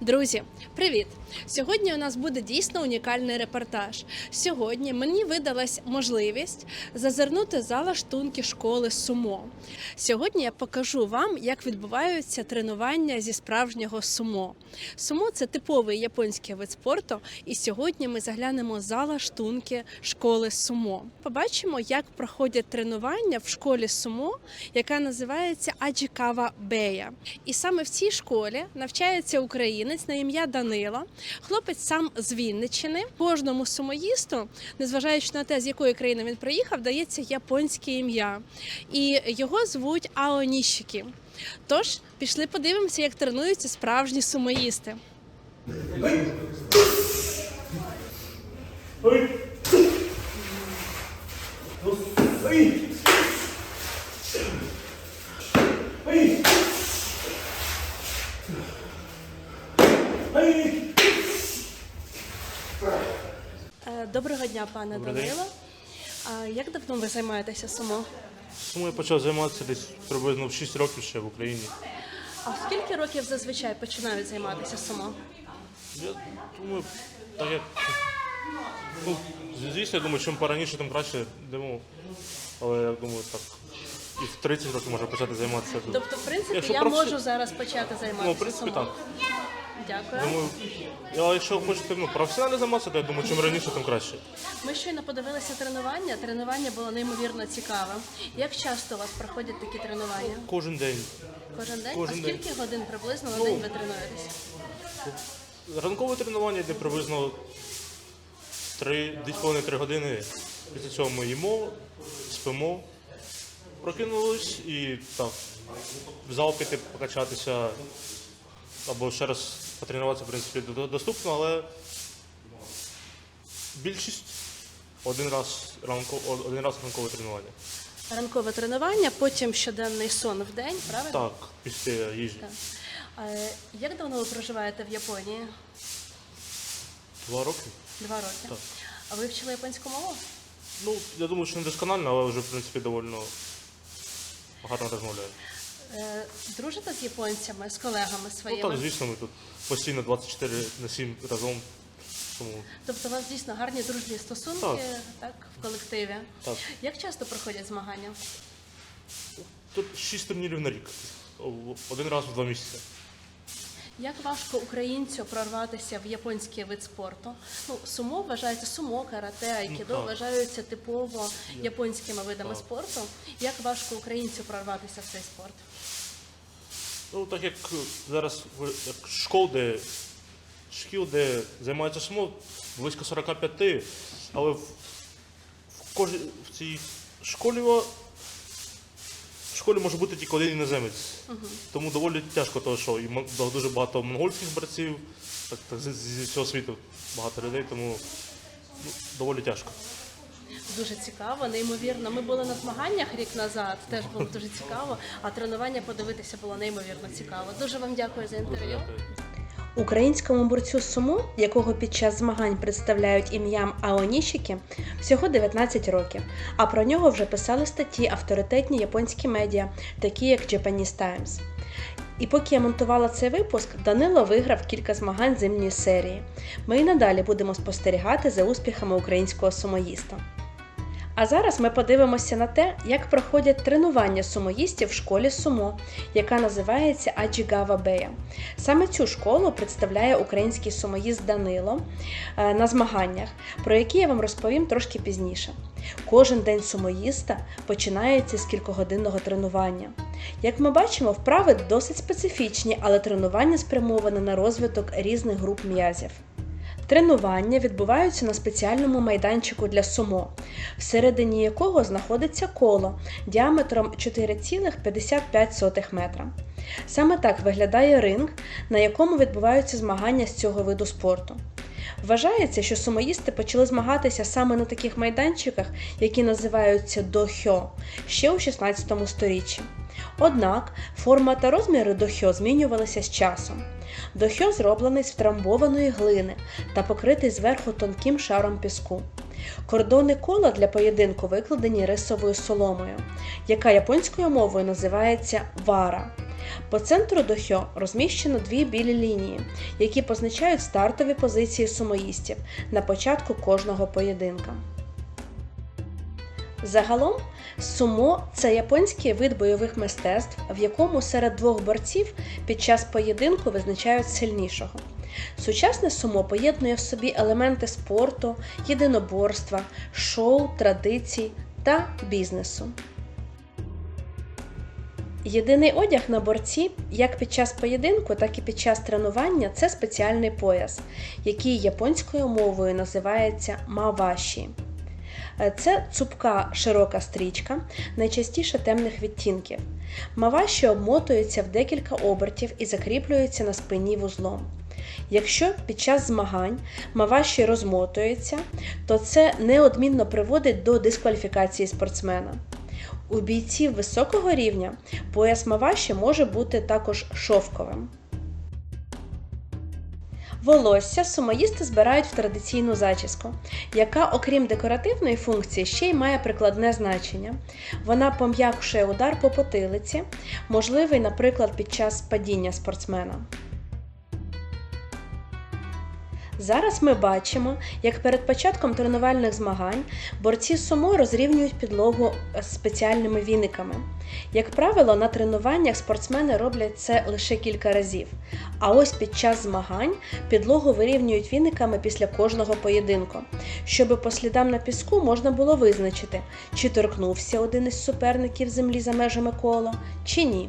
Друзі, привіт! Сьогодні у нас буде дійсно унікальний репортаж. Сьогодні мені видалась можливість зазирнути за лаштунки школи сумо. Сьогодні я покажу вам, як відбуваються тренування зі справжнього сумо. Сумо це типовий японський вид спорту, і сьогодні ми заглянемо за лаштунки школи сумо. Побачимо, як проходять тренування в школі сумо, яка називається Аджікава Бея. І саме в цій школі навчається українець на ім'я Данило. Хлопець сам з Вінниччини. Кожному сумоїсту, незважаючи на те, з якої країни він приїхав, дається японське ім'я. І його звуть Аонішікі. Тож пішли подивимося, як тренуються справжні сумоїсти. Е, Доброго дня, пане Добрий день. Данило. А як давно ви займаєтеся сумо? Тому я почав займатися десь приблизно в 6 років ще в Україні. А в скільки років зазвичай починають займатися сумо? Я думаю, так як. Ну, звісно, я думаю, чим пораніше, тим краще йдемо. Але я думаю, так. І в 30 років можна почати займатися. Тобто, в принципі, Якщо я професі- можу зараз почати займатися Ну, в принципі, сумо. так. Дякую. Думаю, але якщо хочете ну, професіонально займатися, то я думаю, чим раніше, тим краще. Ми щойно подивилися тренування. Тренування було неймовірно цікаве. Як часто у вас проходять такі тренування? Кожен день. Кожен день? Кожен а день. скільки годин приблизно на Ну, день ви тренуєтесь? Ранкове тренування йде приблизно 2,5-3 години. Після цього ми їмо, спимо, прокинулись і так, в зал піти покачатися або ще раз потренуватися, в принципі, доступно, але більшість один раз ранко, один раз ранкове тренування. Ранкове тренування, потім щоденний сон в день, правильно? Так, після їжі. Так. Е, Як давно ви проживаєте в Японії? Два роки. Два роки. Так. А ви вчили японську мову? Ну, я думаю, що не досконально, але вже, в принципі, доволі гарно розмовляю. Е, Дружите з японцями, з колегами Ну своїми? так, звісно, ми тут постійно 24 на 7 разом. Тому Тобто у вас дійсно гарні дружні стосунки Так. так, в колективі. так. Як часто проходять змагання? Тут 6 турнірів на рік. Один раз в два місяці. Як важко українцю прорватися в японський вид спорту? Ну, сумо вважається сумо, карате, айкідо так. вважаються типово японськими видами Так. спорту. Як важко українцю прорватися в цей спорт? Ну, так як е, зараз як школ, де шкіл, де займаються сумо, близько 45, але в, в, кожній в цій школі в школі може бути тільки один іноземець. Тому доволі тяжко, тому що і дуже багато монгольських братців, так, так зі, зі всього світу багато людей, тому ну, доволі тяжко. Дуже цікаво, неймовірно. Ми були на змаганнях рік назад, теж було дуже цікаво. А тренування подивитися було неймовірно цікаво. Дуже вам дякую за інтерв'ю. Українському борцю сумо, якого під час змагань представляють ім'ям Аонішіки, всього 19 років. А про нього вже писали статті авторитетні японські медіа, такі як Japanese Times. І поки я монтувала цей випуск, Данило виграв кілька змагань зимньої серії. Ми і надалі будемо спостерігати за успіхами українського сумоїста. А зараз ми подивимося на те, як проходять тренування сумоїстів в школі сумо, яка називається Аджігава Бея. Саме цю школу представляє український сумоїст Данило е, на змаганнях, про які я вам розповім трошки пізніше. Кожен день сумоїста починається з кількогодинного тренування. Як ми бачимо, вправи досить специфічні, але тренування спрямоване на розвиток різних груп м'язів. Тренування відбуваються на спеціальному майданчику для сумо, всередині якого знаходиться коло діаметром 4,55 метра. Саме так виглядає ринг, на якому відбуваються змагання з цього виду спорту. Вважається, що сумоїсти почали змагатися саме на таких майданчиках, які називаються дохьо, ще у 16 сторіччі. Однак форма та розміри дохьо змінювалися з часом. Дохьо зроблений з втрамбованої глини та покритий зверху тонким шаром піску. Кордони кола для поєдинку викладені рисовою соломою, яка японською мовою називається вара. По центру дохьо розміщено дві білі лінії, які позначають стартові позиції сумоїстів на початку кожного поєдинка. Загалом, сумо це японський вид бойових мистецтв, в якому серед двох борців під час поєдинку визначають сильнішого. Сучасне сумо поєднує в собі елементи спорту, єдиноборства, шоу, традицій та бізнесу. Єдиний одяг на борці, як під час поєдинку, так і під час тренування це спеціальний пояс, який японською мовою називається маваші. Е, Це цупка широка стрічка, найчастіше темних відтінків. Маваші обмотуються в декілька обертів і закріплюються на спині вузлом. Якщо під час змагань маваші розмотуються, то це неодмінно приводить до дискваліфікації спортсмена. У бійців високого рівня пояс маваші може бути також шовковим. Волосся сумоїсти збирають в традиційну зачіску, яка, окрім декоративної функції, ще й має прикладне значення. Вона пом'якшує удар по потилиці, можливий, наприклад, під час падіння спортсмена. Зараз ми бачимо, як перед початком тренувальних змагань борці сумо розрівнюють підлогу спеціальними віниками. Як правило, на тренуваннях спортсмени роблять це лише кілька разів. А ось під час змагань підлогу вирівнюють віниками після кожного поєдинку, щоб по слідам на піску можна було визначити, чи торкнувся один із суперників землі за межами кола, чи ні.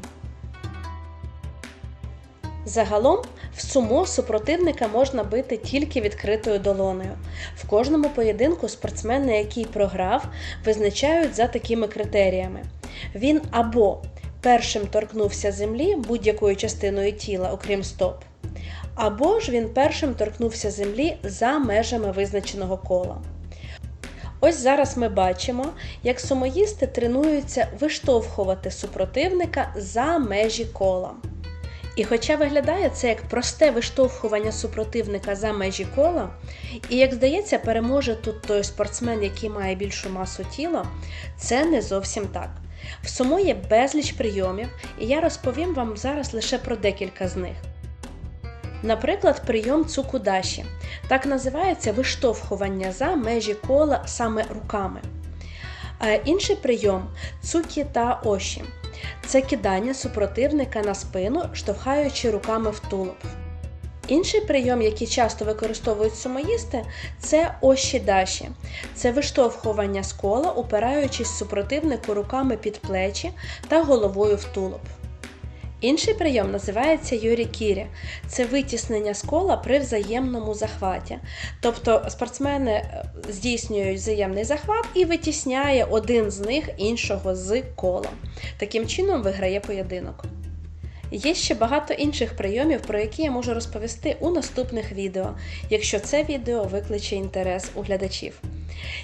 Загалом в сумо супротивника можна бити тільки відкритою долонею. В кожному поєдинку спортсмен, на який програв, визначають за такими критеріями. Він або першим торкнувся землі будь-якою частиною тіла, окрім стоп, або ж він першим торкнувся землі за межами визначеного кола. Ось зараз ми бачимо, як сумоїсти тренуються виштовхувати супротивника за межі кола. І хоча виглядає це як просте виштовхування супротивника за межі кола, і як здається, переможе тут той спортсмен, який має більшу масу тіла, це не зовсім так. В сумо є безліч прийомів, і я розповім вам зараз лише про декілька з них. Наприклад, прийом цукудаші. Так називається виштовхування за межі кола саме руками. Інший прийом цукі та оші. Це кидання супротивника на спину, штовхаючи руками в тулуб. Інший прийом, який часто використовують сумоїсти, це оші-даші. Це виштовхування з кола, упираючись супротивнику руками під плечі та головою в тулуб. Інший прийом називається юрі-кірі. Це витіснення з кола при взаємному захваті. Тобто спортсмени е, здійснюють взаємний захват і витісняє один з них іншого з кола. Таким чином виграє поєдинок. Є ще багато інших прийомів, про які я можу розповісти у наступних відео, якщо це відео викличе інтерес у глядачів.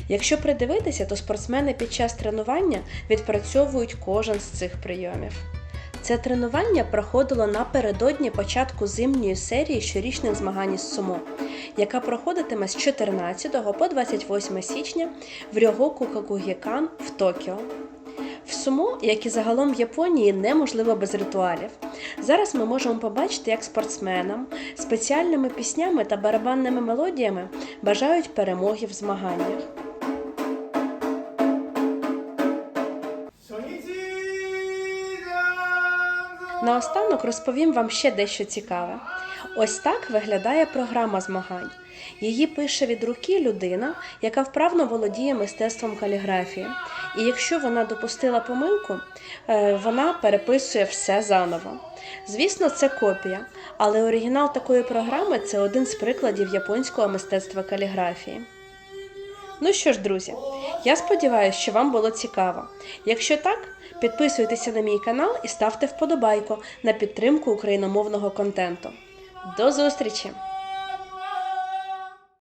Якщо придивитися, то спортсмени під час тренування відпрацьовують кожен з цих прийомів. Це тренування проходило напередодні початку зимньої серії щорічних змагань із сумо, яка проходитиме з 14 по 28 січня в Рьогоку Какугікан в Токіо. В сумо, як і загалом в Японії, неможливо без ритуалів. Зараз ми можемо побачити, як спортсменам спеціальними піснями та барабанними мелодіями бажають перемоги в змаганнях. Наостанок розповім вам ще дещо цікаве. Ось так виглядає програма змагань. Її пише від руки людина, яка вправно володіє мистецтвом каліграфії. І якщо вона допустила помилку, е, вона переписує все заново. Звісно, це копія, але оригінал такої програми це один з прикладів японського мистецтва каліграфії. Ну що ж, друзі, я сподіваюся, що вам було цікаво. Якщо так, підписуйтеся на мій канал і ставте вподобайку на підтримку україномовного контенту. До зустрічі!